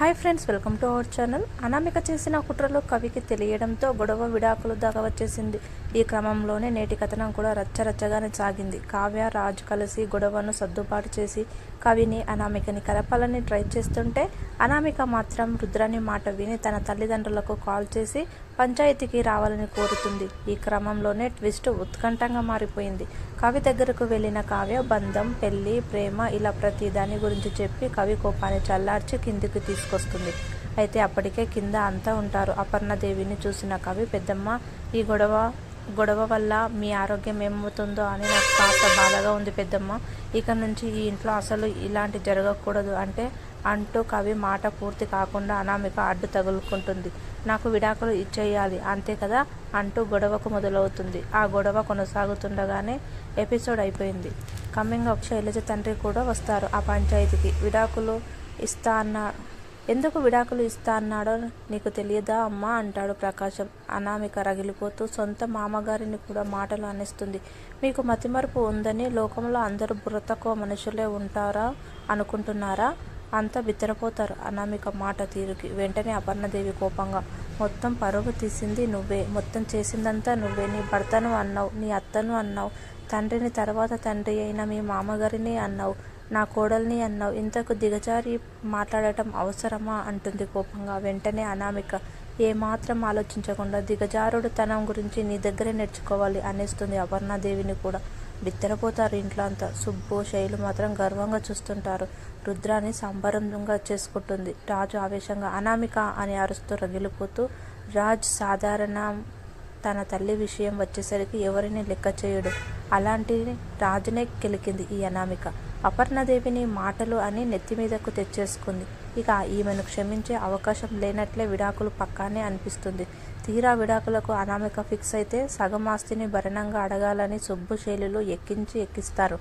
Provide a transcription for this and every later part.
Hi friends welcome to our channel. Anamika చేసిన కుట్రలో కవికి తెలియడంతో గొడవ విడాకులు దాకా వచ్చేసింది ఈ క్రమంలోనే నేటి కథనం కూడా రచ్చరచ్చగానే సాగింది. కావ్య రాజు కలిసి గొడవను సర్దుబాటు చేసి కవిని అనామికని కలపాలని ట్రై చేస్తుంటే అనామిక మాత్రం రుద్రాని మాట విని తన తల్లిదండ్రులకు కాల్ చేసి పంచాయతీకి రావాలని కోరుతుంది. ఈ క్రమంలోనే ట్విస్ట్ ఉత్కంఠంగా మారిపోయింది. కవి దగ్గరకు వెళ్ళిన కావ్య బంధం పెళ్ళి ప్రేమ ఇలా ప్రతి దాని గురించి చెప్పి కవి కోపాన్ని చల్లార్చి కిందికి తీసుకు తీసుకొస్తుంది. అయితే అప్పటికే కింద అంతా ఉంటారు. అపర్ణదేవిని చూసిన కవి పెద్దమ్మ ఈ గొడవ గొడవ వల్ల మీ ఆరోగ్యం ఏమవుతుందో అని నాకు కాస్త బాధగా ఉంది పెద్దమ్మ. ఇక నుంచి ఈ ఇంట్లో అసలు ఇలాంటి జరగకూడదు అంటే అంటూ కవి మాట పూర్తి కాకుండా అనామిక అడ్డు తగులుకుంటుంది. నాకు విడాకులు ఇచ్చేయాలి అంతే కదా అంటూ గొడవకు మొదలవుతుంది. ఆ గొడవ కొనసాగుతుండగానే ఎపిసోడ్ అయిపోయింది. కమింగ్ అప్ శైలజ తండ్రి కూడా వస్తారు ఆ పంచాయతీకి. విడాకులు ఇస్తా అన్న ఎందుకు విడాకులు ఇస్తా అన్నాడో నీకు తెలియదా అమ్మా? అంటాడు ప్రకాశం. అనామిక రగిలిపోతూ సొంత మామగారిని కూడా మాటలు అనిస్తుంది. మీకు మతిమరుపు ఉందని లోకంలో అందరూ బుర్రతక్కువ మనుషులే ఉంటారా అనుకుంటున్నారా? అంతా బిత్తరపోతారు అనామిక మాట తీరుకి. వెంటనే అపర్ణదేవి కోపంగా మొత్తం పరుగు తీసింది నువ్వే. మొత్తం చేసిందంతా నువ్వే. నీ భర్తను అన్నావు నీ అత్తను అన్నావు తండ్రిని తర్వాత తండ్రి అయిన మీ మామగారిని అన్నావు నా కోడల్ని అన్నావు. ఇంతకు దిగజారి మాట్లాడటం అవసరమా? అంటుంది కోపంగా. వెంటనే అనామిక ఏమాత్రం ఆలోచించకుండా దిగజారుడు తనం గురించి నీ దగ్గరే నేర్చుకోవాలి అనేస్తుంది అపర్ణాదేవిని కూడా. బిత్తరపోతారు ఇంట్లో అంతా సుబ్బు శైలు మాత్రం గర్వంగా చూస్తుంటారు. రుద్రాని సంబరంగా చేసుకుంటుంది. రాజు ఆవేశంగా అనామిక అని అరుస్తూ రగిలిపోతూ రాజ్ సాధారణ తన తల్లి విషయం వచ్చేసరికి ఎవరిని లెక్క చేయడు. అలాంటి రాజునే కెలికింది ఈ అనామిక. అపర్ణదేవిని మాటలు అని నెత్తి మీదకు తెచ్చేసుకుంది. ఇక ఈమెను క్షమించే అవకాశం లేనట్లే విడాకులు పక్కానే అనిపిస్తుంది. తీరా విడాకులకు అనామిక ఫిక్స్ అయితే సగం ఆస్తిని భరణంగా అడగాలని సుబ్బు శైలిలో ఎక్కించి ఎక్కిస్తారు.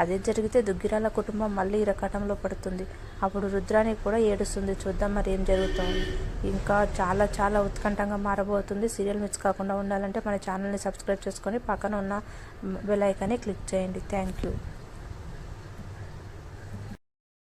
అదే జరిగితే దుగ్గిరాల కుటుంబం మళ్ళీ ఇరకటంలో పడుతుంది. అప్పుడు రుద్రానికి కూడా ఏడుస్తుంది. చూద్దాం మరి ఏం జరుగుతుంది. ఇంకా చాలా చాలా ఉత్కంఠంగా మారబోతుంది. సీరియల్ మిస్ కాకుండా ఉండాలంటే మన ఛానల్ని సబ్స్క్రైబ్ చేసుకొని పక్కన ఉన్న బెల్ ఐకాన్ని క్లిక్ చేయండి. Thank you.